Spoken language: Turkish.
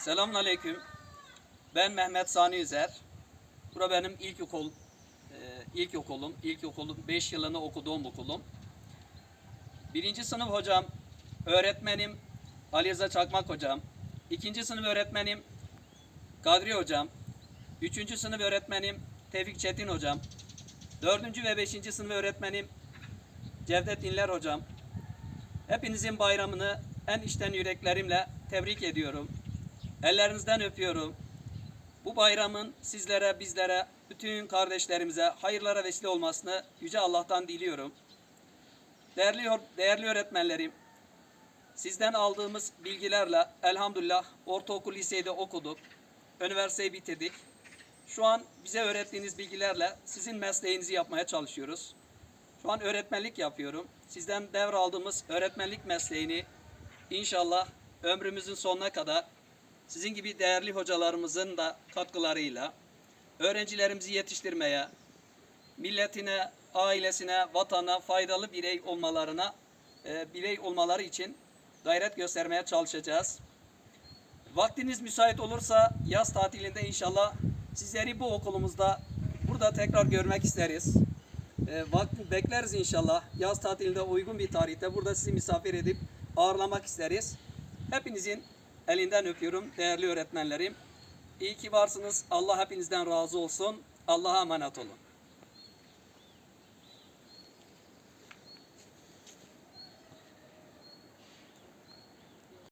Selamun Aleyküm. Ben Mehmet Sani Üzer. Bura benim ilkokul, e, ilkokulum. İlkokulun 5 yılını okuduğum okulum. Birinci sınıf hocam, öğretmenim Ali Rıza Çakmak hocam. İkinci sınıf öğretmenim Kadri hocam. Üçüncü sınıf öğretmenim Tevfik Çetin hocam. Dördüncü ve beşinci sınıf öğretmenim Cevdet İnler hocam. Hepinizin bayramını en içten yüreklerimle tebrik ediyorum. Ellerinizden öpüyorum. Bu bayramın sizlere, bizlere, bütün kardeşlerimize hayırlara vesile olmasını Yüce Allah'tan diliyorum. Değerli, değerli öğretmenlerim, sizden aldığımız bilgilerle elhamdülillah ortaokul liseyde okuduk. Üniversiteyi bitirdik. Şu an bize öğrettiğiniz bilgilerle sizin mesleğinizi yapmaya çalışıyoruz. Şu an öğretmenlik yapıyorum. Sizden devraldığımız öğretmenlik mesleğini inşallah ömrümüzün sonuna kadar sizin gibi değerli hocalarımızın da katkılarıyla öğrencilerimizi yetiştirmeye, milletine, ailesine, vatana faydalı birey olmalarına, e, birey olmaları için gayret göstermeye çalışacağız. Vaktiniz müsait olursa yaz tatilinde inşallah sizleri bu okulumuzda burada tekrar görmek isteriz. E, vakti bekleriz inşallah. Yaz tatilinde uygun bir tarihte burada sizi misafir edip ağırlamak isteriz. Hepinizin elinden öpüyorum değerli öğretmenlerim. İyi ki varsınız. Allah hepinizden razı olsun. Allah'a emanet olun.